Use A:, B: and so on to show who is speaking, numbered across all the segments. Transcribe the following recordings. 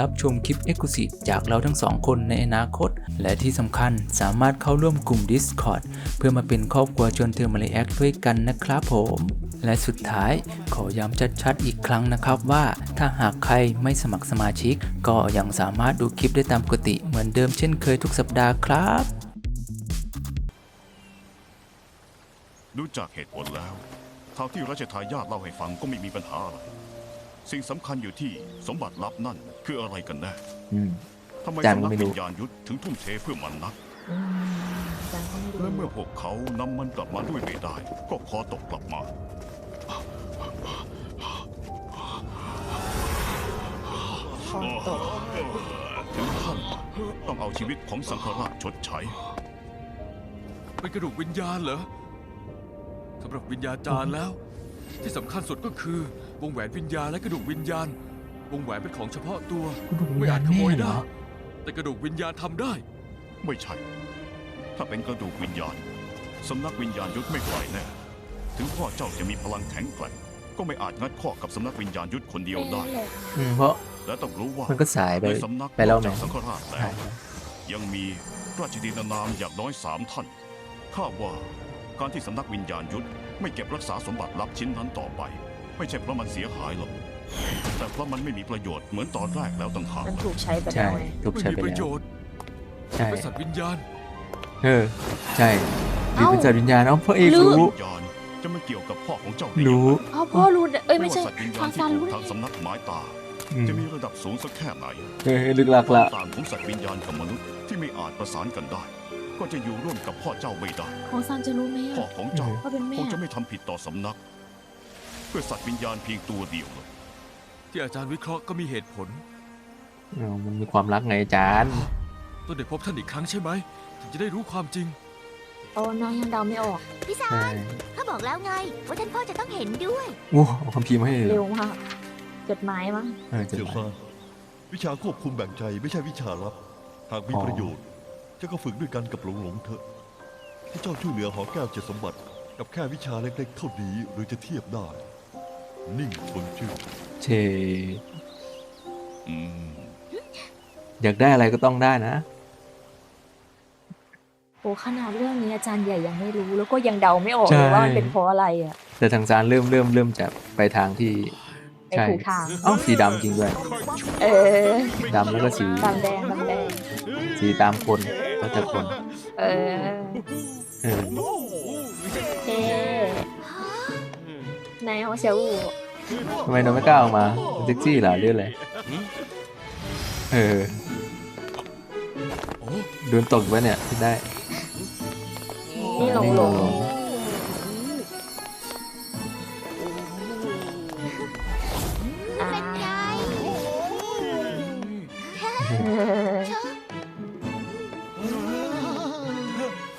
A: รับชมคลิป e x c l u s i v e จากเราทั้งสองคนในอนาคต และที่สำคัญสามารถเข้าร่วมกลุ่ม Discord เพื่อมาเป็นครอบครัวชวนเธอมาเลแอคด้วยกันนะครับผม และสุดท้ายขอย้ำชัดๆอีกครั้งนะครับว่า ถ้าหากใครไม่สมัครสมาชิก ก็ยังสามารถดูคลิปได้ตามปกติเหมือนเดิมเช่นเคยทุกสัปดาห์ครับ
B: ดูจากเหตุผลแล้วเท่าที่รัชทายาทเล่าให้ฟังก็ไม่มีปัญหาอะไร สิ่งสำคัญอยู่ที่สมบัติลับนั่น คืออะไรกันแน่
A: อืม
B: ทำไม
A: จัง
B: สำนัก
A: ไม่รู้
B: วิญญาณยุทธถึงทุ่มเทเพื่อมันนัก
C: จังก็ไม่รู้
B: และเมื่อพวกเขานำมันกลับมาด้วยไม่ได้ ก็คอตกกลับมา
C: คอตก
B: ถึงขั้นต้องเอาชีวิตของสังฆราชชดใช้
D: เป็นกระดูกวิญญาณเหรอสำหรับวิญญาจารย์แล้ว ที่สำคัญสุดก็คือวงแหวนวิญญาณและกระดูกวิญญาณ วงแหวนเป็นของเฉพาะตัว
A: กระดูกวิญ
D: ไม่
A: ญา
D: อา
A: ณ
D: จขโมย
A: แน่เหร
D: ได้
A: อ
D: แต่กระดูกวิญญาณทำได้
B: ไม่ใช่ ถ้าเป็นกระดูกวิญญาณ สำนักวิญญาณยุทธไม่ปล่อยแน่ ถึงพ่อเจ้าจะมีพลังแข็งแกร่ง ก็ไม่อาจงัดข้อกับสำนักวิญญาณยุทธคนเดียวได้
A: อืมเพราะ
B: และต้องรู้ว่า
A: มันก็สายไป
B: ในสำนัก
A: ไปแล้ว
B: นอก
A: ไหม
B: จากสังฆราชแล้ว ยังมีราชธินานามอย่างน้อยสามท่าน ข้าว่าการที่สำนักวิญญาณยุทธไม่เก็บรักษาสมบัติลับชิ้นนั้นต่อไป ไม่ใช่เพราะมันเสียหายหรอก แต่เพราะมันไม่มีประโยชน์เหมือนตอนแรกแล้วต่างหาก
C: มันถูกใช้ไปแล้
A: ใช่
C: วไง
A: ถูก
D: ไม่
A: ใช้
D: มี
A: ไป
D: ประ
A: แล้
D: โยวชน์
A: ใช่
D: เป็นสัตว์วิญญาณ
A: เออใช่หรือเป็นสัตว์วิญญาณเอ้าพ่อเอกรู้
B: วิญญาณจะมาเกี่ยวกับพ่อของเจ้าได้ยังไง
A: รู้
C: อ๋อพ่อรู้เอ้ยไม่ใช่
B: ว่าสัตว์วิญญา
C: ทา
B: ณ
C: ง
B: ที่
C: ซาน
B: ถู
C: รู้
B: กทางสำนักหมายตา
A: อืม
B: จะมีระดับสูงสักแค่ไหน
A: เออลึกลักละ
B: ต่างของสัตว์วิญญาณกับมนุษย์ที่ไม่อาจประสานกันได้ ก็จะอยู่ร่วมกับพ่อเจ้าไม่ได้
C: ของซานจะรู้ไหม
B: พ่อ
C: อะ
B: ของเจ้า
C: ว่าเป็นแม่
B: คงจะไม่ทำผิดต่อสำนัก เพื่อสัตว์วิญญาณเพียงตัวเดียวเลย
D: ที่อาจารย์วิเคราะห์ก็มีเหตุผล
A: เออมันมีความรักไงอาจารย์
D: ต้องได้พบท่านอีกครั้งใช่ไหม ถึงจะได้รู้ความจริง
C: โอ้น้องยังเดาไม่ออก
E: พี่ซา
A: ใช่
E: นเขาบอกแล้วไง ว่าท่านพ่อจะต้องเห็นด้วย
A: โอ้เอาคำพิมพ์ให้เลยเหร
C: เร็
A: อ
C: วมากจดหมายมั้ง
A: เออจะ
F: เสี่ยว
A: มา
F: ซานวิชาควบคุมแบ่งใจไม่ใช่วิชาลับ หากมี
A: อ๋อ
F: ประโยชน์ เจ้าก็ฝึกด้วยกันกับหลงหลงเถอะ ที่เจ้าช่วยเหลือหอแก้วเจ็ดสมบัติ กับแค่วิชาเล็กๆเท่านี้หรือจะเทียบได้ นิ่งชวนชื่อ
A: เช
B: อืม
A: อยากได้อะไรก็ต้องได้นะ
C: โอ้ขนาดเรื่องนี้อาจารย์ใหญ่ยังไม่รู้แล้วก็ยังเดาไม่ออก
A: ใช่
C: เลยว่ามันเป็นเพราะอะไรอะ
A: แต่ทางซานเริ่มเริ่มเริ่มจะไปทางที่
C: ไป
A: ใช่
C: ถูกทาง
A: เอ้าสีดำจริงด้วย
C: เออ
A: ดำแล้วก็สี
C: ดำแดงดำแดง
A: สีตามคนแล้วแต่คน
C: เออ
A: เออ
C: เท่นายฮอเซียวอู
A: ทำไมเราไม่กล้าออกมาเซ็กซี่เหรอเรื่องอะไรเออ
D: โด
A: นตกไว้เนี่ยที่ได้
C: นี่หลงหลง
E: เป็นไง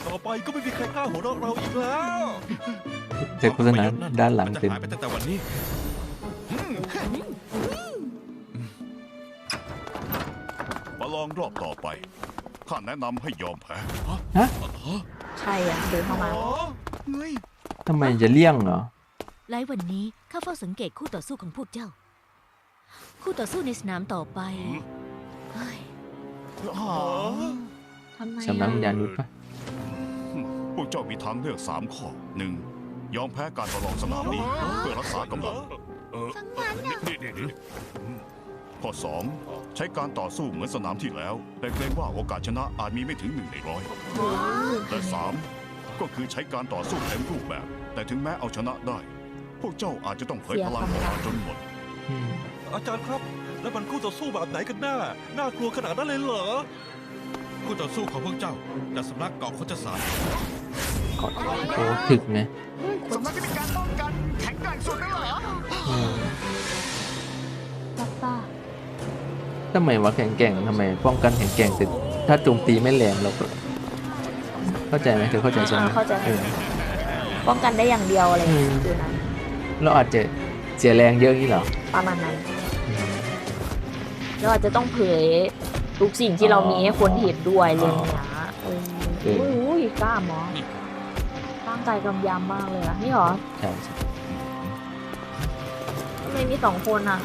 F: ต่อไปก็ไม่มีใครกล้าหัวเราะเราอีกแล้ว
A: เจอโฆษณาด้านหลัง
D: มันจะ
A: เต็ม
D: หายไปตั้งแต่วันนี้
B: มาลองรอบต่อไปข้าแนะนำให้ยอมแพ้
C: ใครอะเดินเข้ามา
A: ทำไมจะเลี่ยงเหรอ
E: หลายวันนี้ข้าเฝ้าสังเกตคู่ต่อสู้ของพวกเจ้า คู่ต่อสู้ในสนามต่อไปเฮ้ย
C: ทำไม
A: สำนักวิญญาณ
C: อะ
A: ยุทธปะ
B: พวกเจ้ามีทางเลือกสามข้อหนึ่ง ยอมแพ้การประลองสนามนี้เพื่อรักษากำลัง
E: ทั้งนั้นน่ะ
B: ข้อสองใช้การต่อสู้เหมือนสนามที่แล้ว แต่เกรงว่าโอกาสชนะอาจมีไม่ถึงหนึ่งในร้อยและสามก็คือใช้การต่อสู้เต็มรูปแบบ แต่ถึงแม้เอาชนะได้ พวกเจ้าอาจจะต้องเผยพลังออกมาจนหมด
A: อืม
F: อาจารย์ครับ แล้วมันคู่ต่อสู้แบบไหนกันแน่น่ากลัวขนาดนั้นเลยเหรอ
D: คู่ต่อสู้ของพวกเจ้าจากสำนักเกาะโคจศาสตร์
G: ขอโอ้ถึกไง
B: สำนักที่มีการป้องกันแข็งแกร่งสุดนั่นเหรอ
G: อืม
C: ป้าป้า
G: ทำไมวะแข็งแกร่งทำไมป้องกันแข็งแกร่งแต่ถ้าโจมตีไม่แรงเราก็เข้าใจไหมเธอเข้าใจใช่ไหม
C: อ่าเข้าใจ
G: เออ
C: ป้องกันได้อย่างเดียวอะไรอย่างเงี้ย
G: อืม
C: คือนั้น
G: เราอาจจะเสียแรงเยอะงี้เหรอ
C: ประมาณนั้นเราอาจจะต้องเผยทุกสิ่งที่เรามีให้คนเห็นด้วยเลยนะเออ
G: เออ
C: อุ้ยกล้าหมอร่างกายกำยำมากเลยอะนี่เหรอ
G: ใช่ใช่
C: ทำไมมีสองคนอะ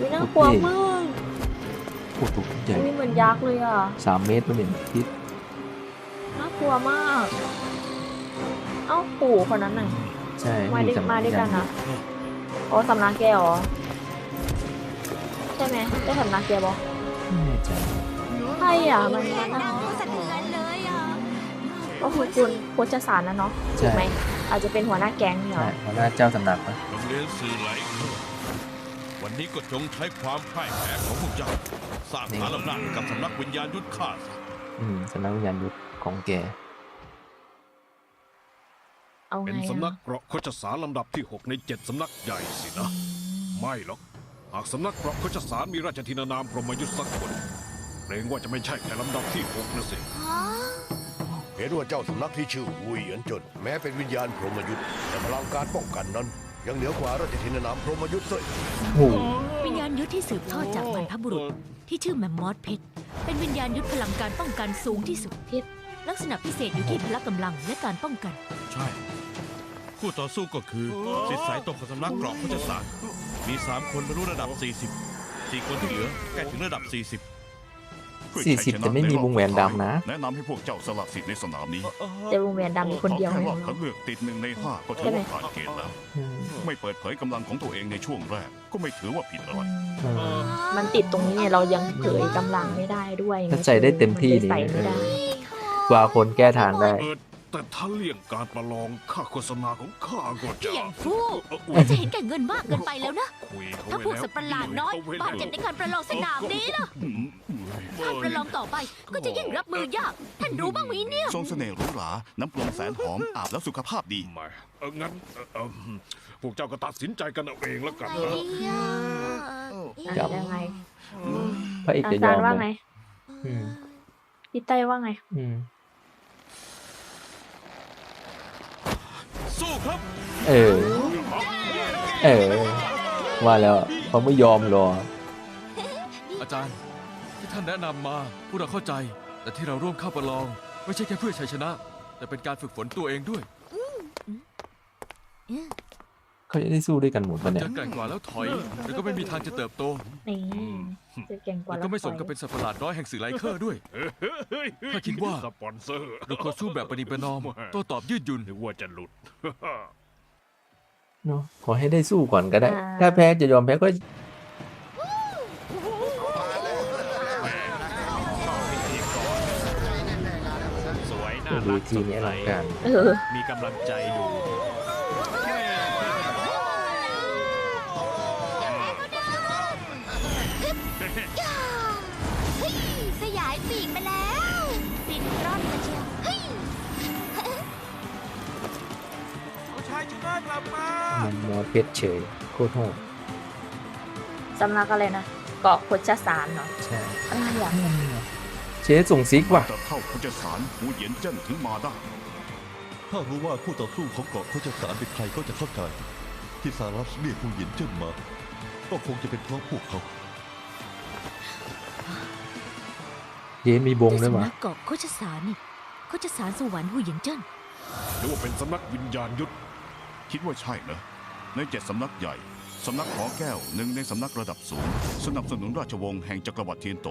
C: วิน่ากลัวมาก
G: โอ้โหใหญ่
C: วิเหมือนยักษ์เลยอะ
G: สามเมตรมันเป็นที่
C: น่ากลัวมาก เอ้าปู่คนนั้นน่ะ
G: ใช่
C: มาด้วย
G: สำ
C: มาด้วยกัน
G: ยั
C: อะ
G: ง
C: อ๋อสำนักแกเหรอใช่ไหมได้สำนักแกบอ
G: ไม่แน่ใจ
C: ใช่อะมันมันนะ
H: สะเทือนเลยอะ
C: ก็คือคุณโคชสารนะเนาะถู
G: ใช่
C: กไหมอาจจะเป็นหัวหน้าแก๊งเนี่ยเหร
G: ใช่
C: อ
G: หัวหน้าเจ้าสำนักนะ
I: โรงเรียนสื่อไหลเคอร์วันนี้ก็จงใช้ความพ่ายแพ้ของพวกเจ้าสร้างฐานอำนาจให้กับสำนักวิญญาณยุทธข้าศึก
G: อืมสำนักวิญญาณยุทธของแก
C: เอาไง
I: เป็น
C: อะ
I: สำนักเกราะโคชสารลำดับที่ 6 ใน 7 สำนักใหญ่สินะ ไม่หรอก หากสำนักเกราะโคชสารมีราชธินานามพรหมยุทธสักคนเกรงว่าจะไม่ใช่แค่ลำดับที่ 6นะสิ
J: เห็นว่าเจ้าสำนักที่ชื่อวุยเหยียนจนแม้เป็นวิญญาณพรหมยุทธ์แต่พลังการป้องกันนั้น ยังเหนือกว่าราชทินานามพรหมยุทธ์ซะอีก
G: โอ้โห
H: วิญญาณยุทธที่สืบทอดจากบรรพบุรุษที่ชื่อแมมมอสเพชรเป็นวิญญาณยุทธพลังการป้องกันสูงที่สุดเพชรลักษณะพิเศษอยู่ที่พละกำลังและการป้องกัน
I: ใช่ คู่ต่อสู้ก็คือสิทธิสายตรงของสำนักเกราะโคชสารมี 3 คนบรรลุระดับ 40 4 คนที่เหลือใกล้ถึงระดับ 40
B: เพื่อ
G: สี่
B: ชัย
G: สิบ
B: ช
G: จะไม่มีวงแหวนดำนะ
B: แนะนำให้พวกเจ้าสละสิทธิ์ในสนามนี้
C: แต่วงเวียนดำมีคนเดียว
B: ขอ
C: ไง
B: แค่รอบคัดเลือกติดหนึ่งในห้าก็ถือว่าผ่านเกณฑ์แล้ว
G: อืม
B: ไม่เปิดเผยกำลังของตัวเองในช่วงแรก ก็ไม่ถือว่าผิดอะไร
G: อืม
C: มันติดตรงนี้เนี่ยเรายังเผยกำลังไม่ได้ด้วย
G: ถ้าใส่ได้เต็มที่นี่
C: ใส่ไม่ได้
G: กว่าคนแก้ทางได้
I: เออ แต่ถ้าเลี่ยงการประลองค่าโฆษณาของข้าก็จะ
H: พี่ใหญ่ฟู่
I: เอ่อ
H: น่าจะเห็นแก่เงินมากเกินไปแล้วนะ
I: คุยเข
H: ถ้า
I: ไพ
H: วกสัตว์ประหลาดน้อย
I: เไว้
H: บาดเจ็บในการประลองสนามนี้ล่ะ ถ้าประลองต่อไปก็จะยิ่งรับมือยาก ท่านรู้บ้างไหมเนี่ย
B: ทรงเสน่ห์หรูหรา น้ำปรุงแสนหอม อาบแล้วสุขภาพดี
I: ไม่เอองั้นเอ่อเอ่อพวกเจ้าก็ตัดสินใจกันเอาเองแล้วกันนะ
G: ครับ
C: ยังไง
G: พระเอก
C: อา
G: จะย
C: จา
G: อ
C: ร
G: ม
C: ย์ว่า
G: เล
C: ไง
G: ยอืม
C: พี่เต้ว่าไง
G: อืม
I: สู้ครับ
G: เออ เออ ว่าแล้วเขาไม่ยอมหรอ
D: อาจารย์ ที่ท่านแนะนำมาพวกเราเข้าใจ แต่ที่เราร่วมเข้าประลอง ไม่ใช่แค่เพื่อชัยชนะ แต่เป็นการฝึกฝนตัวเองด้วย
G: เขาจะได้สู้ด้วยกันหมดปะเนี่ย
D: จะแกร่งกว่าแล้วถอยแล้วก็ไม่มีทางจะเติบโต
C: นี่จะเก่งกว่า
D: แล้วก็ไม่สมกับเป็นสัตว์ประหลาดน้อยแห่งสื่อไลเคอร์ด้วย ถ้าคิดว่า
I: สปอนเซอร์
D: เราควรสู้แบบปฏิประนอมโต้ตอบยืดหยุ่น
I: นึกว่าจะหลุด
G: เนาะขอให้ได้สู้ก่อนก็ได้ถ้าแพ้จะยอมแพ้ก็
K: สวย
G: โอ้
K: น่า
G: ดู
K: รัก
G: ทีนี้อลังการ
C: เออ
K: มีกำลังใจดู
H: มั
G: นมอเพชรเฉยโคตรโหด
C: สำนักอะไรนะเกาะโคชสารเนาะ
G: ใช่
C: อะไรอะ
G: เชสส่งซิกว่ะ
B: จะเข้าพุทธสารหูเหยียนเจิ้นถึงมาได้
F: ถ้ารู้ว่าคู่ต่อสู้ของเกาะโคชสารเป็นใครก็จะเข้าใจ ที่สารัสเรียกผู้หญินเจิ้นมา ก็คงจะเป็นเพราะพวกเขา
G: เยมีบงด้วย
H: แต่
G: ว่ะ
H: สำนักเกาะโคชสารนี่โคชสารสวรรค์หูหยินเจิ้น
I: หรือว่าเป็นสำนักวิญญาณยุทธ
B: คิดว่าใช่เหรอในเจ็ดสำนักใหญ่ สำนักหอแก้วหนึ่งในสำนักระดับสูง สนับสนุนราชวงศ์แห่งจักรวรรดิเทียนโต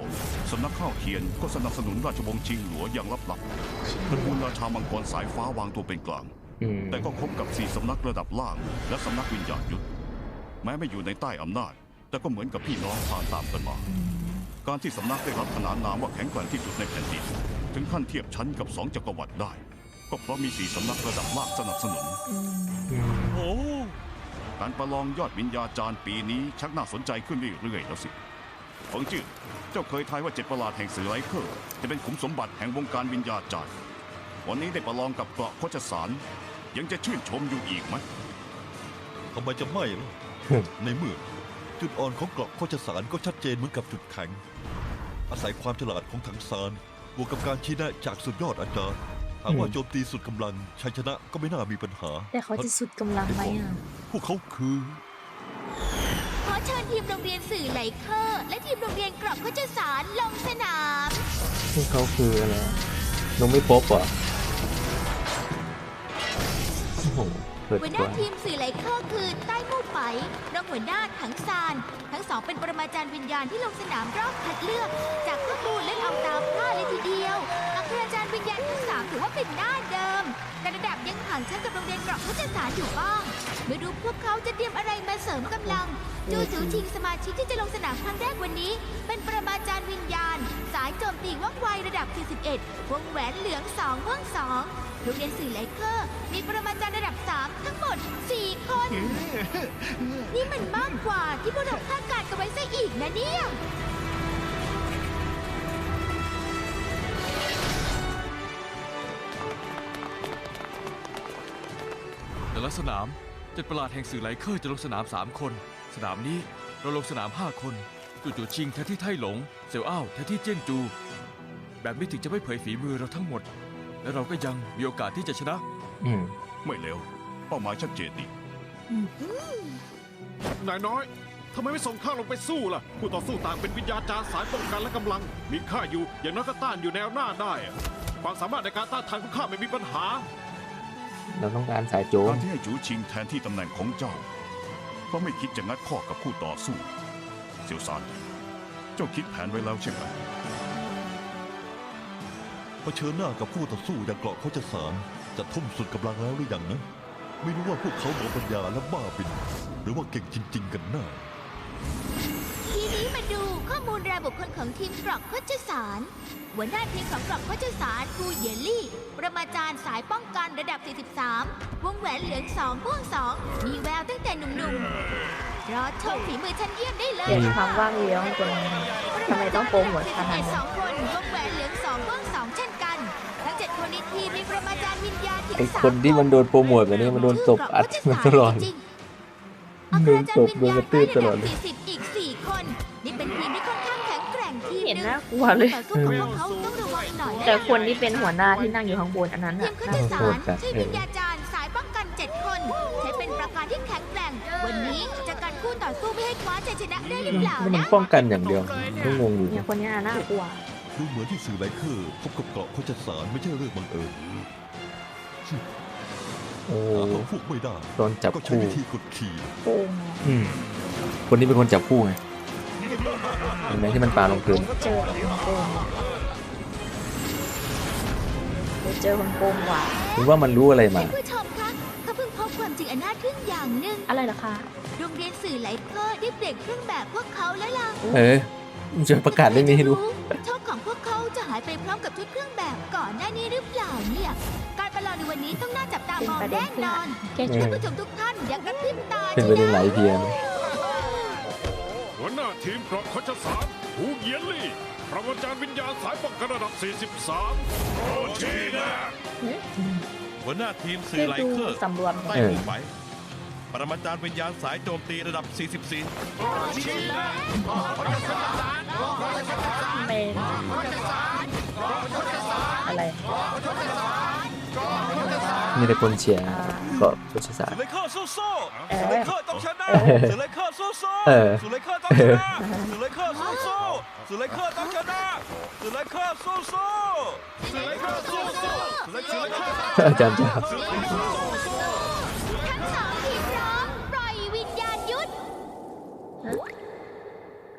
B: สำนักข้าวเทียนก็สนับสนุนราชวงศ์ชิงหลัวอย่างลับๆตระกูลราชามังกรสายฟ้าวางตัวเป็นกลาง
G: อืม
B: แต่ก็คบกับสี่สำนักระดับล่าง และสำนักวิญญาณยุทธแม้ไม่อยู่ในใต้อำนาจ แต่ก็เหมือนกับพี่น้องผ่านตามกันมา การที่สำนักได้รับขนานนามว่าแข็งแกร่งที่สุดในแผ่นดิน ถึงขั้นเทียบชั้นกับสองจักรวรรดิได้ ก็เพราะมีสี่สำนักระดับล่างสนับสนุน
G: อืม
I: โอ้
B: การประลองยอดวิญญาจารย์ปีนี้ชักน่าสนใจขึ้นเรื่อยๆแล้วสิเฟิงจื้อเจ้าเคยทายว่าเจ็ดประหลาดแห่งสื่อไลเคอร์จะเป็นขุมสมบัติแห่งวงการวิญญาจารย์ วันนี้ได้ประลองกับเกราะโคชสาร ยังจะชื่นชมอยู่อีกไหม
F: ทำไมจะไม่ล่ะ ในเมื่อจุดอ่อนของเกราะโคชสารก็ชัดเจนเหมือนกับจุดแข็ง อาศัยความฉลาดของถังซานบวกกับการชี้แนะจากสุดยอดอาจารย์หากว่าโจมตีสุดกำลังชัยชนะก็ไม่น่ามีปัญหา
L: แต่เขาจะสุดกำลังไหมอะ
F: พวกเขาคือ
H: ขอเชิญทีมโรงเรียนสื่อไหลเคอร์และทีมโรงเรียนกรอบโคจสารลงสนาม
G: พวกเขาคืออะไรลงไม่พบเหรอโอ้โหเปิด
H: หัวห
G: ตั
H: น้าวทีมสื่อไหลเคอร์คือใต้มู่ไปรองหัวหน้าถังซาน ทั้งสองเป็นปรมาจารย์วิญญาณที่ลงสนามรอบคัดเลือก จากข้อมูลเล่นเอาตามพลาดเลยทีเดียวอัคราจารย์วิญญาณทั้งสามถือว่าเป็นหน้าเดิมแต่ระดับยังห่างชั้นกับโรงเรียนกรอบโคจสารอยู่บ้างไม่รู้พวกเขาจะเตรียมอะไรมาเสริมกำลังจูจูชิงสมาชิกที่จะลงสนามครั้งแรกวันนี้ เป็นปรมาจารย์วิญญาณ สายโจมตีว่องไวระดับ 41 วงแหวนเหลือง2ว่อง2 โรงเรียนสื่อไลเคอร์ มีปรมาจารย์ระดับ 3 ทั้งหมด 4 คน นี่มันมากกว่าที่พวกเราคาดการณ์กันไว้ซะอีกนะเนี่ย
D: แต่ละสนามเจ็ดประหลาดแห่งสื่อไลเคอร์จะลงสนาม 3 คน สนามนี้เราลงสนาม 5 คนจู่จู่ชิงแทนที่ไท่หลงเสี่ยวอ้าวแทนที่เจี้ยนจู แบบนี้ถึงจะไม่เผยฝีมือเราทั้งหมด และเราก็ยังมีโอกาสที่จะชนะ
G: อืม
B: ไม่เร็ว เป้าหมายชัดเจนดี
I: นายน้อยทำไมไม่ส่งข้าลงไปสู้ล่ะคู่ต่อสู้ต่างเป็นวิญญาจารย์สายป้องกันและกำลัง มีข้าอยู่อย่างน้อยก็ต้านอยู่แนวหน้าได้อะความสามารถในการต้านทานของข้าไม่มีปัญหา
G: เราต้องการสายโจม
B: การที่ให้จูชิงแทนที่ตำแหน่งของเจ้า เพราะไม่คิดจะงัดข้อกับคู่ต่อสู้เซียวซานเจ้าคิดแผนไว้แล้วใช่ไหม
F: เผ ชิญหน้ากับผู้ต่อสู้อย่างเกราะโคชสารจะทุ่มสุดกำลังแล้วหรือยังนะ ไม่รู้ว่าพวกเขาหมดปัญญาและบ้าบิน หรือว่าเก่งจริง ๆ กันแน่
H: ทีนี้มาดูข้อมูลรายบุคคลของทีมกรอกโคจสารหัวหน้าทีมของกรอกโคจสารคูเหยยลี่ ประมาจารย์สายป้องกันระดับ 43 วงแหวนเหลือง2พ่วง2มีแววตั้งแต่หนุ่มๆรอชมฝีมือชั้นเยี่ยมได้เลย
L: เห็นค
H: ค่ะ
L: วามว่างเลี้ยงตรงนี้ทำไมต้องโปรโมทขนาดนั้น
H: สองคนวงแหวนเหลือง2พ่วง ทีมมีประมาจารย์วิญญาณถึง
G: ไอ
H: สาม
G: คนที่มันโดนโปรโมทแบบนี้มันโดนตบอัดมันตลอด
H: จริงๆ
G: โดนตบโดนกระตืบตลอดเลย
H: สี่สิบอีกสี่คน นี่เป็นทีมที่ค่อนข้างแข็งแกร่งทีม
L: เห็น
H: หนึ่ง
L: น่ากลัวเลย
H: ต่อสู้กับพวกเขาต้องระวังหน่อยนะ
L: แต่คนที่เป็นหัวหน้าที่นั่งอยู่ข้างบนอันนั้น
H: ที
L: น่ะ
H: มเขา
L: น่า
H: จะ
L: กลัว
H: สารใช้วิญญาจารย์สายป้องกันเจ็ดคน ใช้เป็นประการที่แข็งแกร่ง วันนี้จะกันคู่ต่อสู้ไม่ให้คว้าชัยชนะได้หรือเปล่า
G: มัน
H: นะ
G: ป้องกันอย่างเดียวก็งงอยู่
L: เนี่ยคนเนี้ยน่ากลัว
F: ดูเหมือนที่สื่อไลเคอร์พบกับเกราะโคชสารไม่ใช่เรื่องบังเอิญ
G: โอ้
F: หาตัวพวกไม่ได้
G: โดนจับ
F: ก็ใช้
G: คู่
F: วิธีกดขี่
L: โป่ง
G: อืมคนนี้เป็นคนจับคู่ไงเห็นไหมที่มันปาลงพื้น
L: เจอคนโกงเดี๋ยวเจอคนโกงกว่า
G: หรือว่ามันรู้อะไรมา
H: ท่านผู้ชมคะเขาเพิ่งพบความจริงอันน่าทึ่งอย่างหนึ่ง
L: อะไรล่ะคะ
H: โรงเรียนสื่อไหลเคอร์ได้เปลี่ยนเครื่องแบบพวกเขาแล้วล่ะ
G: เออมึง จะประกาศเรื่องนี้ให้รู้
H: โชคของพวกเขาจะหายไปพร้อมกับชุดเครื่องแบบก่อนหน้านี้หรือเปล่าเนี่ย การประลองในวันนี้ต้องน่าจับตามองแน่นอน
L: แค่
G: เอ
L: ชุด
G: อ
H: ท่านผู้ชมทุกท่านอย่ากระพริบตา
G: เป็นประเด็นหลายเพียง
I: หัวหน้าทีมเกราะโคชสารหูเหยียนลี่ปรมาจารย์วิญญาณสายป้องกันระดับ 43โอชีนะ
K: หัวหน้าทีมสื่อไลเคอร์
L: สำรวม
K: ใต้
G: เออ
K: หูไหม ปรมาจารย์วิญญาณสายโจมตีระดับ 44
L: เป็นอะไร
G: มีแต่คนเชียร์กาะโคชศาสตร์
K: สื่อไลเคอร์สู้สู้สื่อไลเคอร์ต้องชนะสื่อไลเคอร์สู้สู้
G: เออ
K: สื่อไลเคอร์ต้องชนะสื่อไลเคอร์สู้สู้สื่อไลเคอร์ต้องชนะสื่อไลเคอร์สู้สู้สื่อไลเคอร์สู้สู้สื่อไลเคอร์ต้องชนะ
G: อาจารย์จ้า
H: ทั้งสองทีมพร้อมปล่อยวิญญาณยุทธ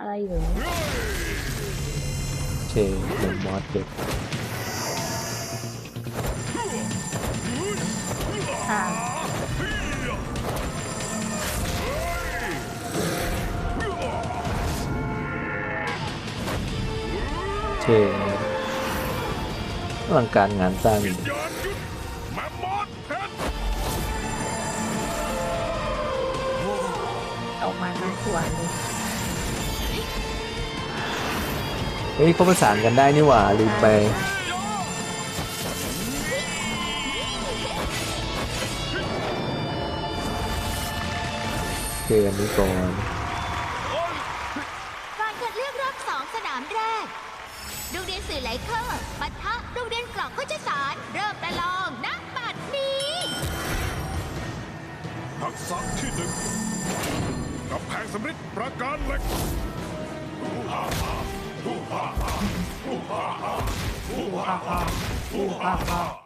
L: อะไรอยู่
G: เชเดนมอสเด็ก
L: ค่ะ
G: เชอลังการงานสร้างอยู่
I: ยานยุทธแมมมอสเพชร
L: ออกมาทั้งส่วนเลย
G: เฮ้ยเขาประสานกันได้นี่หว่าลืมไป
L: เจ
C: อกันนี้ก่อน
H: การนคัดเลือกรอบสองสนามแรกโรงเรียนสื่อไหลเคอร์ปะทะโรงเรียนกล่องข้าชสาร เริ่มประลองนักบัดนี้
I: ทักษะที่หนึ่งกับแพงสมริดประการเหล็ก
C: ฮูฮ่าฮ่าฮูฮ่าฮ่า